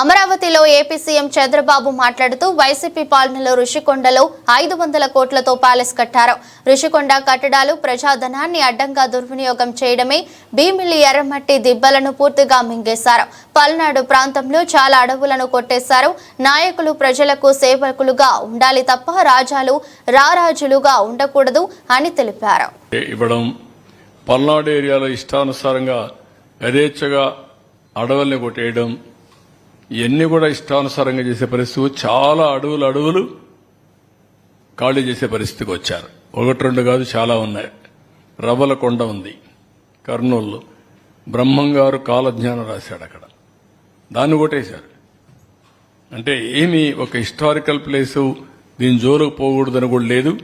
అమరావతిలో AP CM Chandrababu మాట్లాడుతూ YCP పాలనలో ఋషికొండలో ఐదు వందల కోట్లతో ప్యాలెస్ కట్టారు. ఋషికొండ కట్టడాలు ప్రజాధనాన్ని అడ్డంగా దుర్వినియోగం చేయడమే భీమిలి ఎర్రమట్టి దిబ్బలను పూర్తిగా మింగేశారు. పల్నాడు ప్రాంతంలో చాలా అడవులను కొట్టేశారు. నాయకులు ప్రజలకు సేవకులుగా ఉండాలి తప్ప రాజాలు రారాజులుగా ఉండకూడదు అని తెలిపారు. ఇవ్వడం పల్నాడు ఏరియాలో ఇష్టానుసారంగా యథేచ్ఛగా అడవుల్ని కొట్టేయడం ఇవన్నీ కూడా ఇష్టానుసారంగా చేసే పరిస్థితి. చాలా అడవులు అడవులు ఖాళీ చేసే పరిస్థితికి వచ్చారు. ఒకటి రెండు కాదు చాలా ఉన్నాయి. రవ్వల కొండ ఉంది. కర్నూలు. బ్రహ్మంగారు కాలజ్ఞానం రాశాడు అక్కడ. దాన్ని కొట్టేశారు. అంటే ఏమి ఒక హిస్టారికల్ ప్లేసు దీని జోలుకు పోకూడదని కూడా లేదు.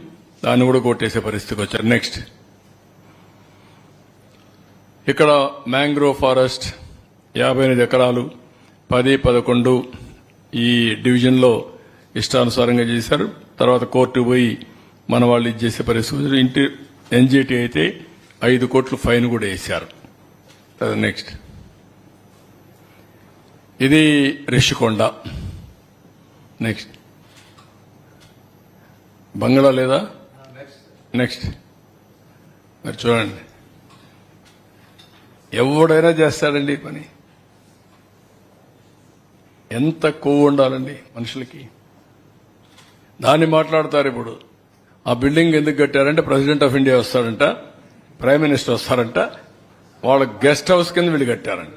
దాన్ని కూడా కొట్టేసే పరిస్థితికి వచ్చారు. నెక్స్ట్. ఇక్కడ మ్యాంగ్రోవ్ ఫారెస్ట్ యాభై ఎనిమిది ఎకరాలు. పది పదకొండు ఈ డివిజన్లో ఇష్టానుసారంగా చేశారు. తర్వాత కోర్టు పోయి మన వాళ్ళు ఇది చేసే పరిస్థితి ఇంటి ఎన్జిటి అయితే ఐదు కోట్లు ఫైన్ కూడా వేశారు. నెక్స్ట్. ఇది రిషికొండ. నెక్స్ట్. బంగ్లా లేదా? నెక్స్ట్. మరి చూడండి. ఎవడైనా చేస్తాడండి పని. ఎంత కొవ్వు ఉండాలండి మనుషులకి? దాన్ని మాట్లాడతారు ఇప్పుడు. ఆ బిల్డింగ్ ఎందుకు కట్టారంటే ప్రెసిడెంట్ ఆఫ్ ఇండియా వస్తారంట ప్రైమ్ మినిస్టర్ వస్తారంట వాళ్ళ గెస్ట్ హౌస్ కింద వీళ్ళు కట్టారండి.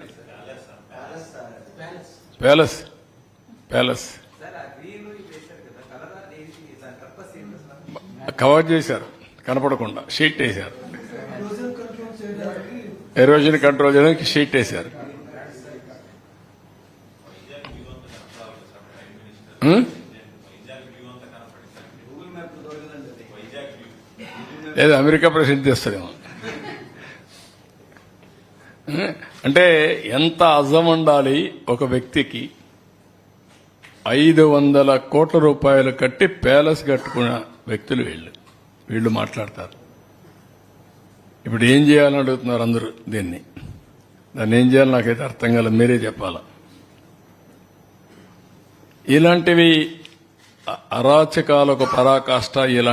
ప్యాలెస్. ప్యాలెస్. కవర్ చేశారు. కనపడకుండా. షీట్ వేశారు. ఎరోజన్ కంట్రోల్ చేయడానికి షీట్ వేశారు. Hmm? లేదు అమెరికా ప్రెసిడెంట్ చేస్తారేమో. Hmm? అంటే ఎంత అజం ఉండాలి ఒక వ్యక్తికి ఐదు వందల కోట్ల రూపాయలు కట్టి ప్యాలెస్ కట్టుకున్న వ్యక్తులు వీళ్ళు. వీళ్ళు మాట్లాడతారు. ఇప్పుడు ఏం చేయాలని అడుగుతున్నారు అందరూ దీన్ని? దాన్ని ఏం చేయాలి నాకైతే అర్థం కాలేదు. మీరే చెప్పాలా? ఇలాంటివి అరాచకాలకు పరాకాష్ట ఇలాంటి